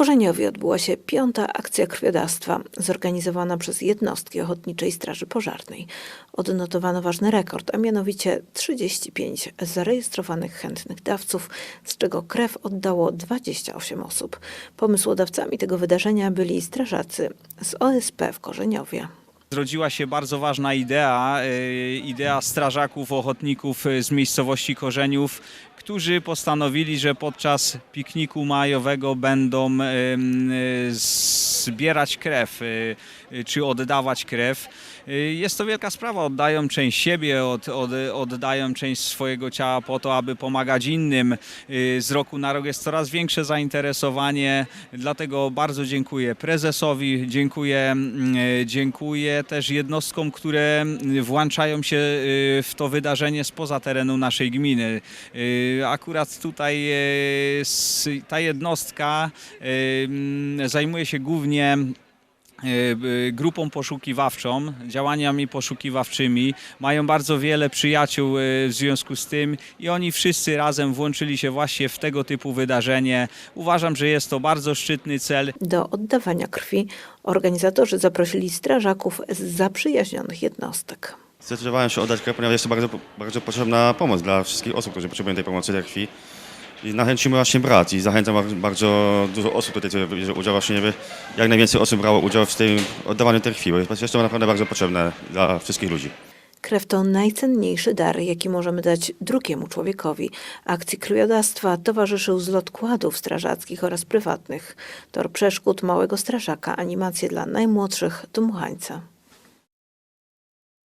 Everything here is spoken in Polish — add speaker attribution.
Speaker 1: Korzeniowie odbyła się piąta akcja krwiodawstwa, zorganizowana przez jednostki Ochotniczej Straży Pożarnej. Odnotowano ważny rekord, a mianowicie 35 zarejestrowanych chętnych dawców, z czego krew oddało 28 osób. Pomysłodawcami tego wydarzenia byli strażacy z OSP w Korzeniowie.
Speaker 2: Zrodziła się bardzo ważna idea, y, idea strażaków, ochotników y, z miejscowości Korzeniów, którzy postanowili, że podczas pikniku majowego będą y, zbierać krew, y, y, czy oddawać krew. Y, Jest to wielka sprawa, oddają część siebie, od, od, oddają część swojego ciała po to, aby pomagać innym. Z roku na rok jest coraz większe zainteresowanie, dlatego bardzo dziękuję prezesowi, dziękuję, mm, dziękuję też jednostkom, które włączają się w to wydarzenie spoza terenu naszej gminy. Akurat tutaj ta jednostka mm, zajmuje się głównie y, y, grupą poszukiwawczą, działaniami poszukiwawczymi. Mają bardzo wiele przyjaciół y, w związku z tym i oni wszyscy razem włączyli się właśnie w tego typu wydarzenie. Uważam, że jest to bardzo szczytny cel.
Speaker 1: Do oddawania krwi organizatorzy zaprosili strażaków z zaprzyjaźnionych jednostek.
Speaker 3: Zdecydowałem się oddać krew, ponieważ jest to bardzo, bardzo potrzebna pomoc dla wszystkich osób, którzy potrzebują tej pomocy, tej krwi. I nachęcimy właśnie brat i zachęcam bardzo- dużo osób tutaj, które bierze udział właśnie, żeby jak najwięcej osób brało udział w tym oddawaniu tej bo jest to naprawdę bardzo potrzebne dla wszystkich ludzi.
Speaker 1: Krew to najcenniejszy dar, jaki możemy dać drugiemu człowiekowi. Akcji krwiodawstwa towarzyszył zlot kładów strażackich oraz prywatnych, tor przeszkód małego strażaka, animacje dla najmłodszych dmuchańca.